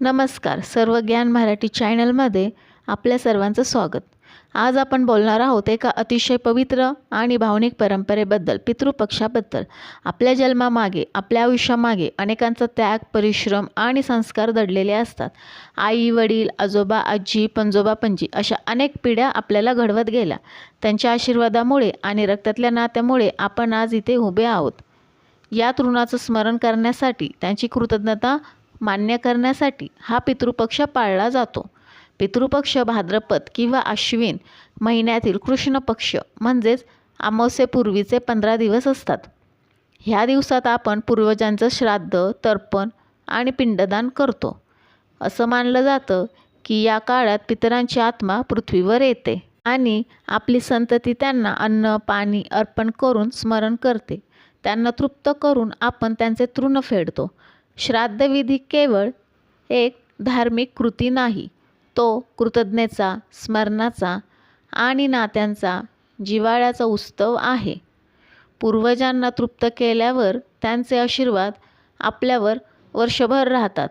नमस्कार सर्व ज्ञान मराठी चॅनलमध्ये आपल्या सर्वांचं स्वागत. आज आपण बोलणार आहोत एका अतिशय पवित्र आणि भावनिक परंपरेबद्दल पितृपक्षाबद्दल. आपल्या जन्मामागे आपल्या आयुष्यामागे अनेकांचा त्याग परिश्रम आणि संस्कार दडलेले असतात. आई वडील आजोबा आजी पंजोबा पंजी अशा अनेक पिढ्या आपल्याला घडवत गेल्या. त्यांच्या आशीर्वादामुळे आणि रक्तातल्या नात्यामुळे आपण आज इथे उभे आहोत. या तरुणाचं स्मरण करण्यासाठी त्यांची कृतज्ञता मान्य करण्यासाठी हा पितृपक्ष पाळला जातो. पितृपक्ष भाद्रपद किंवा आश्विन महिन्यातील कृष्ण पक्ष म्हणजेच अमावस्येपूर्वीचे पंधरा दिवस असतात. ह्या दिवसात आपण पूर्वजांचं श्राद्ध तर्पण आणि पिंडदान करतो. असं मानलं जातं की या काळात पितरांची आत्मा पृथ्वीवर येते आणि आपली संतती त्यांना अन्न पाणी अर्पण करून स्मरण करते. त्यांना तृप्त करून आपण त्यांचे तृण फेडतो. श्राद्धविधी केवळ एक धार्मिक कृती नाही तो कृतज्ञतेचा स्मरणाचा आणि नात्यांचा जिव्हाळ्याचा उत्सव आहे. पूर्वजांना तृप्त केल्यावर त्यांचे आशीर्वाद आपल्यावर वर्षभर राहतात.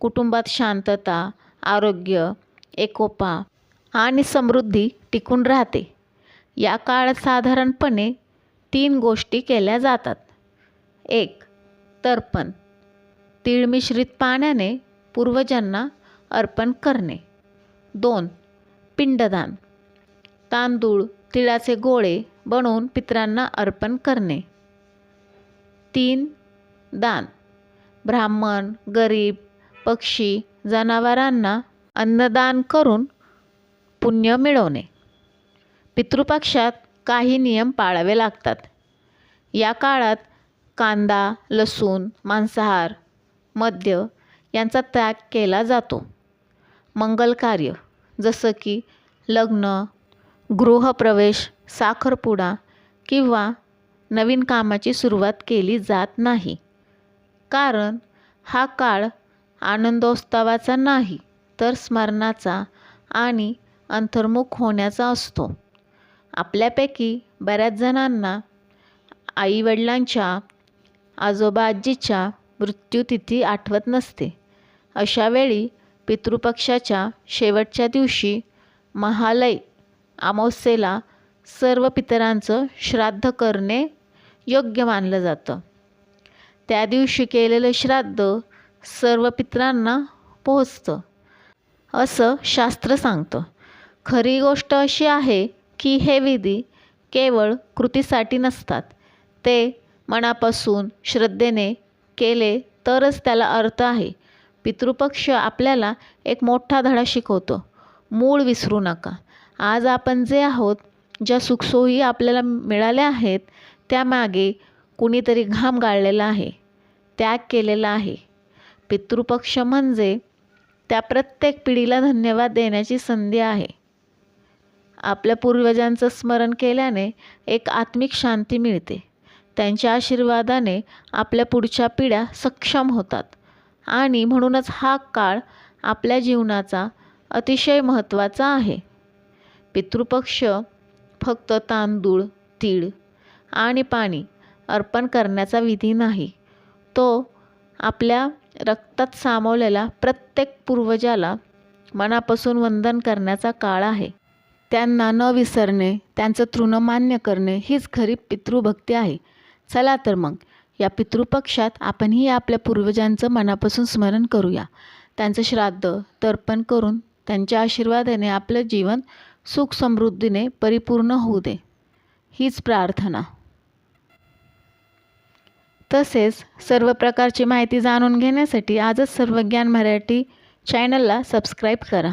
कुटुंबात शांतता आरोग्य एकोपा आणि समृद्धी टिकून राहते. या काळात साधारणपणे तीन गोष्टी केल्या जातात. एक तर्पण. तीळ मिश्रित पाण्याने पूर्वजांना अर्पण करणे. दोन पिंडदान. तांदूळ तिळाचे गोळे बनवून पितरांना अर्पण करणे. तीन दान. ब्राह्मण गरीब पक्षी जनावरांना अन्नदान करून पुण्य मिळवणे. पितृपक्षात काही नियम पाळावे लागतात. या काळात कांदा लसूण मांसाहार मद्य यांचा त्याग केला जातो. मंगल कार्य जसं की लग्न गृहप्रवेश साखरपुडा किंवा नवीन कामाची सुरुवात केली जात नाही. कारण हा काळ आनंदोत्सवाचा नाही तर स्मरणाचा आणि अंतर्मुख होण्याचा असतो. आपल्यापैकी बऱ्याच जणांना आईवडिलांच्या आजोबा आजीच्या मृत्यूतिथी आठवत नसते. अशावेळी पितृपक्षाच्या शेवटच्या दिवशी महालय अमावस्येला सर्व पितरांचं श्राद्ध करणे योग्य मानलं जातं. त्या दिवशी केलेलं श्राद्ध सर्व पितरांना पोहोचतं. असं शास्त्र सांगतं. खरी गोष्ट अशी आहे की हे विधी केवळ कृतीसाठी नसतात. ते मनापासून श्रद्धेने केले तरच त्याला अर्थ आहे. पितृपक्ष आपल्याला एक मोठा धडा शिकवतो. मूळ विसरू नका. आज आपण जे आहोत ज्या सुखसोयी आपल्याला मिळाल्या आहेत त्यामागे कुणीतरी घाम गाळलेला आहे. त्याग केलेला आहे. पितृपक्ष म्हणजे त्या प्रत्येक पिढीला धन्यवाद देण्याची संधी आहे. आपल्या पूर्वजांचं स्मरण केल्याने एक आत्मिक शांती मिळते. त्यांच्या आशीर्वादाने आपल्या पुढच्या पिढ्या सक्षम होतात. आणि म्हणूनच हा काळ आपल्या जीवनाचा अतिशय महत्त्वाचा आहे. पितृपक्ष फक्त तांदूळ तीळ आणि पाणी अर्पण करण्याचा विधी नाही. तो आपल्या रक्तात सामावलेला प्रत्येक पूर्वजाला मनापासून वंदन करण्याचा काळ आहे. त्यांना न विसरणे त्यांचं तृण मान्य करणे हीच खरी पितृभक्ती आहे. चला तर मग या पितृपक्षात आपणही आपल्या पूर्वजांचं मनापासून स्मरण करूया. त्यांचं श्राद्ध तर्पण करून त्यांच्या आशीर्वादाने आपलं जीवन सुख समृद्धीने परिपूर्ण होऊ दे. हीच प्रार्थना. तसेच सर्व प्रकारची माहिती जाणून घेण्यासाठी आजच सर्वज्ञान मराठी चॅनलला सबस्क्राईब करा.